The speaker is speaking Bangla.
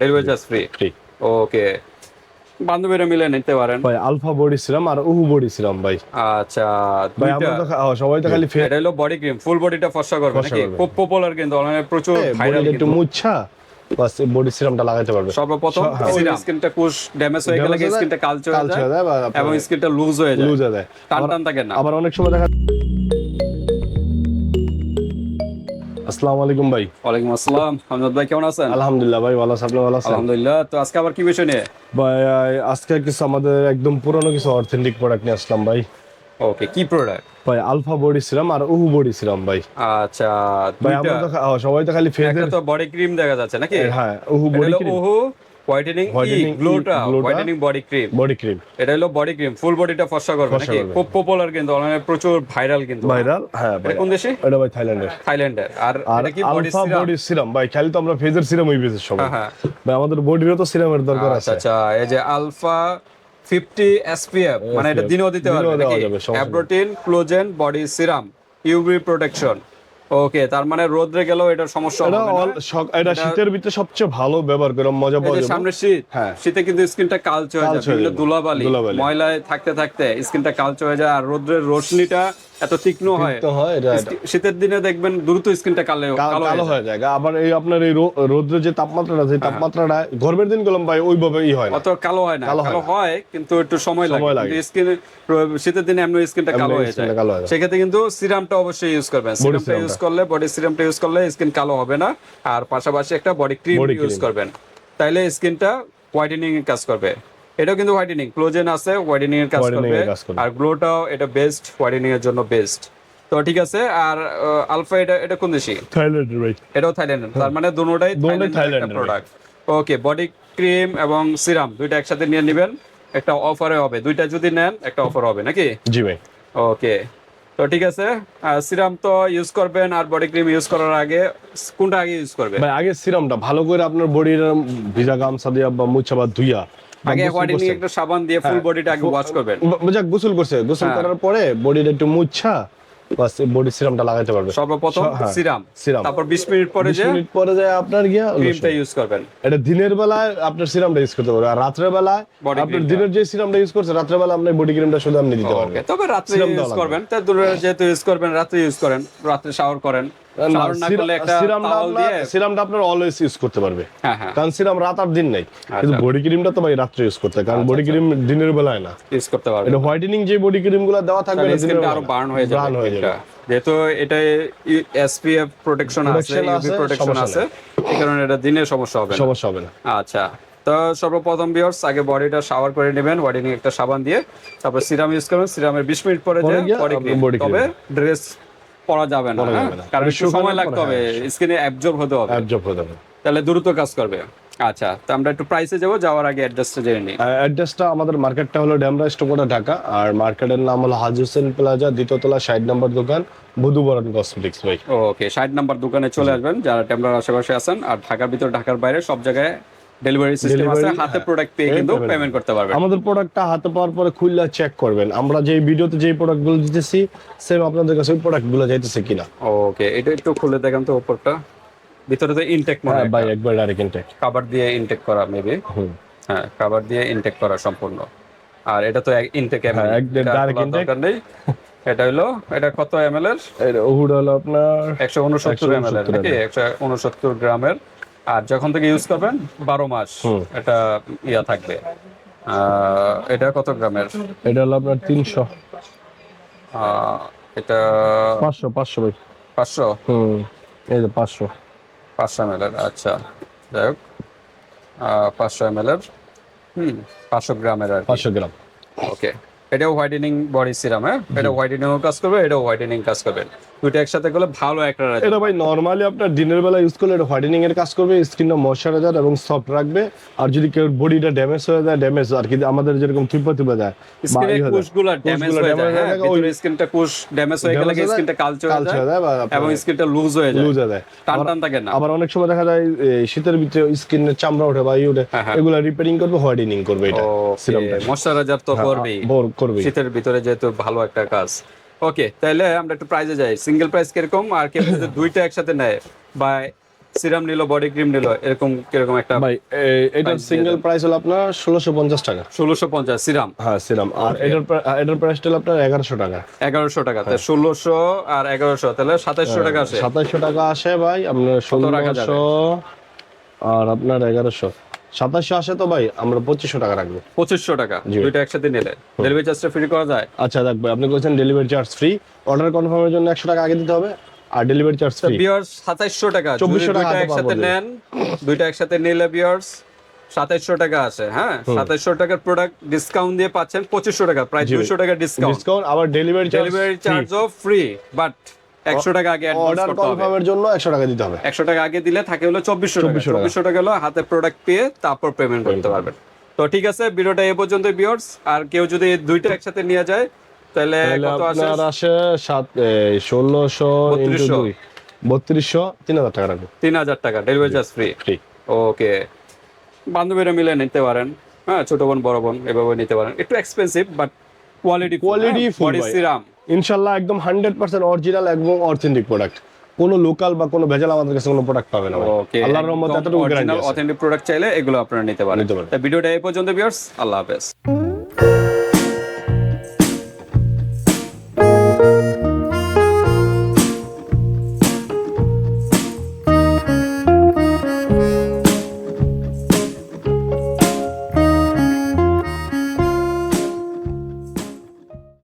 Delivery charge free free okay বান্ধবীরা মিলে নিতে পারেন। ভাই আলফা বডি সিরাম আর উহু বডি সিরাম ভাই। আচ্ছা ভাই আমরা তো সবাই তো খালি হলো বডি ক্রিম ফুল বডিটা ফর্সা করবে নাকি? খুব পপুলার কিন্তু অনলাইনে প্রচুর ভাইরাল একটু মুচ্ছা বাস বডি সিরামটা লাগাইতে পারবে। সর্বপ্রথম হ্যাঁ। স্কিনটা কুশ ড্যামেজ হয়ে গেলে স্কিনটা কালচে হয়ে যায় এবং স্কিনটা লুজ হয়ে যায়। লুজ হয়ে যায়। টান টান থাকে না। আবার অনেক সময় দেখা আসসালামু আলাইকুম ভাই। ওয়ালাইকুম আসসালাম। হামজাদ ভাই কেমন আছেন? আলহামদুলিল্লাহ ভাই ভালো আছেন আপনি ভালো আছেন? আলহামদুলিল্লাহ। তো আজকে আবার কি বিষয় নিয়ে? ভাই আজকে কিছু আমাদের একদম পুরনো কিছু অথেন্টিক প্রোডাক্ট নিয়ে আসলাম ভাই। ওকে কি প্রোডাক্ট ভাই আলফা বডি সিরাম আর উহু বডি সিরাম ভাই। আচ্ছা ভাই আমরা তো সবাই তো খালি ফেজের তো বডি ক্রিম দেখা যাচ্ছে নাকি? হ্যাঁ উহু বডি ক্রিম ওহো whitening গ্লোটা whitening body cream body cream এটা হলো বডি ক্রিম ফুল বডিটা ফর্সা করবে নাকি? খুব পপুলার কিন্তু অনলাইনে প্রচুর ভাইরাল কিন্তু। ভাইরাল হ্যাঁ এটা কোন দেশে? এটা ভাই থাইল্যান্ডের। থাইল্যান্ডের। আর এটা কি বডি আলফা বডি সিরাম ভাই খালি তো আমরা ফেজের সিরাম বেসে সবাই। হ্যাঁ ভাই আমাদের বডিরও তো সিরামের দরকার আচ্ছা আছে। আচ্ছা এই যে আলফা 50 এসপিএফ মানে এটা দিনেও দিতে পারবে নাকি? অ্যাব্রোটিন collagen body serum UV protection okay তার মানে রোদ্রে গেলেও এটা সমস্যা হবে না এটা শীতের ভিতরে সবচেয়ে ভালো ব্যবহার করে মজা পাওয়া যাবে সামনে শীত হ্যাঁ। শীতে কিন্তু স্কিনটা কালচে হয়ে যায় বিভিন্ন ধুলাবালি। ময়লায় থাকতে থাকতে স্কিনটা কালচে হয়ে যায় আর রোদ্রের রোশনিটা এত তীক্ষ্ণ হয়। হয় শীতের দিনে দেখবেন দ্রুত স্কিনটা কালো কালো হয়ে যায়। আবার এই আপনার এই রৌদ্রের যে তাপমাত্রাটা হ্যাঁ, সেই তাপমাত্রাটা গরমের দিন গেলাম ভাই ওইভাবে ই হয় অত কালো হয় না। কালো হয় কিন্তু একটু সময় লাগে। স্কিন শীতের দিনে এমনি স্কিনটা হয়ে কালো হয়ে যায়। সেক্ষেত্রে কিন্তু সিরামটা অবশ্যই ইউজ করবেন। সিরামটা ইউজ করলে বডি সিরামটা ইউজ করলে স্কিন কালো হবে না। আর পাশাপাশি একটা বডি ক্রিম ইউজ করবেন। তাইলে স্কিনটা হোয়াইটেনিং এর কাজ করবে। এটাও কিন্তু হোয়াইটেনিং ক্লোজেন আছে হোয়াইটেনিং এর কাজ করবে। আর গ্লোটাও এটা বেস্ট হোয়াইটেনিং এর জন্য বেস্ট তো ঠিক আছে আর আলফা এটা এটা কোন দেশি? থাইল্যান্ডের ভাই এটাও থাইল্যান্ডের তার মানে দুটোটাই থাইল্যান্ডের। প্রোডাক্ট ওকে বডি ক্রিম এবং সিরাম দুইটা একসাথে নিয়ে নেবেন। একটা অফারে হবে। দুইটা যদি নেন একটা অফার হবে নাকি? জি ভাই। ওকে তো ঠিক আছে। সিরাম তো ইউজ করবেন আর বডি ক্রিম ইউজ করার আগে কোনটা আগে ইউজ করবেন? ভাই আগে সিরামটা ভালো করে আপনার বডির ভিজা গামছা দিয়া বা মুছা বা ধুইয়া আগে করছে। একটা সাবান দিয়ে ফুল হ্যাঁ। বডিটা আগে ওয়াশ করবেন। যাক গোসল করছে। গোসল হ্যাঁ। করার পরে বডির একটু মুছা বাস বডি সিরামটা লাগাইতে পারবে। সর্বপ্রথম হ্যাঁ, সিরাম সিরাম। তারপর 20 মিনিট পরে 20 মিনিট পরে যায় আপনার গিয়া ক্রিমটা ইউজ করবেন। এটা দিনের বেলায় আপনার সিরামটা ইউজ করতে পারবে। আর রাত্রের বেলায় আপনার দিনের যে সিরামটা ইউজ করছে রাত্রের বেলা আপনি বডি ক্রিমটা শুধু আপনি দিতে পারবেন। তবে রাত্রে সিরাম ইউজ করবেন। তাই দূরে যেহেতু ইউজ করবেন রাত্রে ইউজ করেন রাত্রে শাওয়ার করেন। শাওয়ার না করলে সিরামটা আপনার দিয়ে সিরামটা আপনার অলওয়েজ ইউজ করতে পারবে। কারণ সিরাম রাত আর দিন নাই। কিন্তু। বডি ক্রিমটা তো ভাই রাত্রে ইউজ করতে কারণ বডি ক্রিম দিনের বেলায় না। ইউজ করতে পারবেন এটা হোয়াইটেনিং যে বডি ক্রিমগুলো দেওয়া থাকবে তাহলে এটা দিনের স্কিনটা বেলায় আরও বার্ন হয়ে যাবে। Burn হয়ে যাবে। যেহেতু এটা এসপিএফ প্রোটেকশন আছে ইউভি প্রোটেকশন আছে এই কারণে এটা দিনের সমস্যা হবে না। সমস্যা হবে না। আচ্ছা। তো সর্বপ্রথম আগে বডিটা শাওয়ার করে নেবেন বডি নিয়ে একটা সাবান দিয়ে। তারপর সিরাম ইউজ করবেন সিরামের 20 মিনিট পরে পরে যে বডি ক্রিম তবে ড্রেস পরা যাবে না হ্যাঁ? কারণ সময় লাগতে হবে স্কিনে অ্যাবজর্ব হতে হবে। অ্যাবজর্ব হয়ে যাবে তাহলে দ্রুত কাজ করবে। আচ্ছা তো আমরা একটু প্রাইসে যাব যাওয়ার আগে অ্যাড্রেসটা জেনে নিই। অ্যাড্রেসটা আমাদের মার্কেটটা হলো ড্যামরা স্টোকোটা ঢাকা। আর মার্কেটের নাম হলো হাজি হোসেন প্লাজা দ্বিতীয়তলা ষাট নম্বর দোকান মধুবরণ কসমেটিক্স ভাই। ওকে ষাট নাম্বার দোকানে চলে আসবেন। যারা টেম্পলার আশেপাশে আছেন আর ঢাকার ভিতর ঢাকার বাইরে সব জায়গায় ডেলিভারি সিস্টেম আছে হাতে হ্যাঁ। প্রোডাক্ট পেয়ে কিন্তু পেমেন্ট করতে পারবেন। আমাদের প্রোডাক্টটা হাতে পাওয়ার পরে খুললা চেক করবেন। আমরা যে ভিডিওতে যে প্রোডাক্টগুলো দিতেছি সেম আপনাদের কাছে ওই প্রোডাক্টগুলো যাইতেছে কিনা। ওকে এটা একটু খুলে দেখেন তো উপরটা। ভিতরে তো ইনটেক মনে হ্যাঁ ভাই একবার ডাইরেক্ট ইনটেক কাভার দিয়ে ইনটেক করা মেবি হ্যাঁ কাভার দিয়ে ইনটেক করা সম্পূর্ণ। আর এটা তো ইনটেক হ্যাঁ, একদম direct intake। নেই। এটা হলো এটা কত এমএল এর? এর ওহুড হলো আপনার একশো উনসত্তর এমএল এর 169 নাকি? একশো উনসত্তর গ্রামের আর যখন থেকে ইউজ করবেন বারো মাস এটা ইয়া থাকবে। এটা কত গ্রামের? এটা হলো আপনার তিনশো। এটা পাঁচশো পাঁচশো ভাই। পাঁচশো? হুম এই যে পাঁচশো। পাঁচশো এম এর আচ্ছা। যাই হোক পাঁচশো এম এল এর হুম পাঁচশো গ্রামের আর পাঁচশো গ্রাম। ওকে এটাও হোয়াইটেনিং বডি সিরাম হ্যাঁ? এটা হোয়াইটেনিং কাজ করবে এটাও হোয়াইটেনিং কাজ করবে। দুটো একসাথে করলে ভালো একটা এটা ভাই নর্মালি আপনার দিনের বেলা ইউজ করলে এটা হোয়াইটেনিং এর কাজ করবে স্কিনটা ময়শ্চারাইজার এবং সফট রাখবে। আর যদি কেউ বডিটা ড্যামেজ হয়ে যায় ড্যামেজ আর কি আমাদের যেরকম থুপা থুপা যায় স্কিনের হয়ে কোষগুলো ড্যামেজ হয়ে যায় হ্যাঁ ভিতরে স্কিনটা কোষ ড্যামেজ হয়ে গেলে হয়ে স্কিনটা কালচে হয়ে যায় হয়ে এবং স্কিনটা লুজ হয়ে যায়। লুজ হয়ে যায়। টান টান থাকে না। আবার অনেক সময় দেখা যায় শীতের ভিতরে স্কিনের চামড়া ওঠে বা ই এগুলো হ্যাঁ, হ্যাঁ। রিপেয়ারিং করবে হোয়াইটেনিং করবে এটা সিরামটা ময়শ্চারাইজার তো করবেই। বোর করবে। শীতের ভিতরে যেহেতু ভালো একটা কাজ। ওকে তাহলে আমরা একটু প্রাইজে যাই। সিঙ্গেল প্রাইস কীরকম? আর কেউ যদি দুইটা একসাথে নেয় বা সিরাম নিল বডি ক্রিম নিল এরকম কীরকম একটা ভাই এটার সিঙ্গেল প্রাইস হলো আপনার ষোলোশো পঞ্চাশ টাকা। ষোলোশো পঞ্চাশ সিরাম হ্যাঁ সিরাম আর এটার এটার প্রাইসটা হলো আপনার এগারোশো টাকা। এগারোশো টাকা তাহলে ষোলোশো আর এগারোশো তাহলে সাতাইশশো টাকা আসে। সাতাইশশো টাকা আসে ভাই আপনার? ষোলোশো আর আপনার এগারোশো। সাতাশশো আসে তো ভাই আমরা পঁচিশশো টাকা রাখব। পঁচিশশো টাকা। দুইটা একসাথে নিলে। ডেলিভারি চার্জটা ফ্রি করা যায়? আচ্ছা দেখ ভাই আপনি বলছেন ডেলিভারি চার্জ ফ্রি অর্ডার কনফার্মের জন্য একশো টাকা আগে দিতে হবে আর ডেলিভারি চার্জ ফ্রি বিয়ার্স সাতাইশশো টাকা। 2400 টাকা একসাথে নেন দুইটা একসাথে নিলে বিয়ার্স সাতাইশশো টাকা আছে হ্যাঁ? সাতাইশশো টাকার প্রোডাক্ট ডিসকাউন্ট দিয়ে পাচ্ছেন পঁচিশশো টাকা প্রায় দুইশো টাকা ডিসকাউন্ট ডিসকাউন্ট আবার ডেলিভারি চার্জ ডেলিভারি চার্জও ফ্রি বাট একশো টাকা আগে অর্ডার কনফার্মের জন্য একশো টাকা দিতে হবে। একশো টাকা আগে দিলে থাকে হলো চব্বিশশো টাকা। চব্বিশশো টাকা। হলো হাতে প্রোডাক্ট পেয়ে তারপর পেমেন্ট করতে পারবেন। তো ঠিক আছে ভিডিওটা এ পর্যন্ত বিয়ার্স আর কেউ যদি দুইটা একসাথে নিয়ে যায় তাহলে তাহলে কত আসে আপনার আসে সাত ষোলোশো ইন্টু দুই। বত্রিশশো তিন হাজার টাকা রাখব তিন হাজার টাকা delivery charge free free okay বান্ধবীরা মিলে নিতে পারেন। হ্যাঁ ছোট বোন বড় বোন এভাবে নিতে পারেন। একটু এক্সপেন্সিভ বাট কোয়ালিটি বডি ভাই। সিরাম ইনশাল্লাহ একদম হান্ড্রেড পার্সেন্ট অরিজিনাল এবং অথেন্টিক প্রোডাক্ট। কোনো লোকাল বা কোনো ভেজাল আমাদের কাছে কোনো প্রোডাক্ট পাবে না ওকে আল্লাহর রহমতে এতটুকু গ্যারান্টি অথেন্টিক প্রোডাক্ট চাইলে এগুলো আপনারা নিতে পারেন। ভিডিওটা এই পর্যন্ত ভিউয়ার্স আল্লাহ হাফেজ।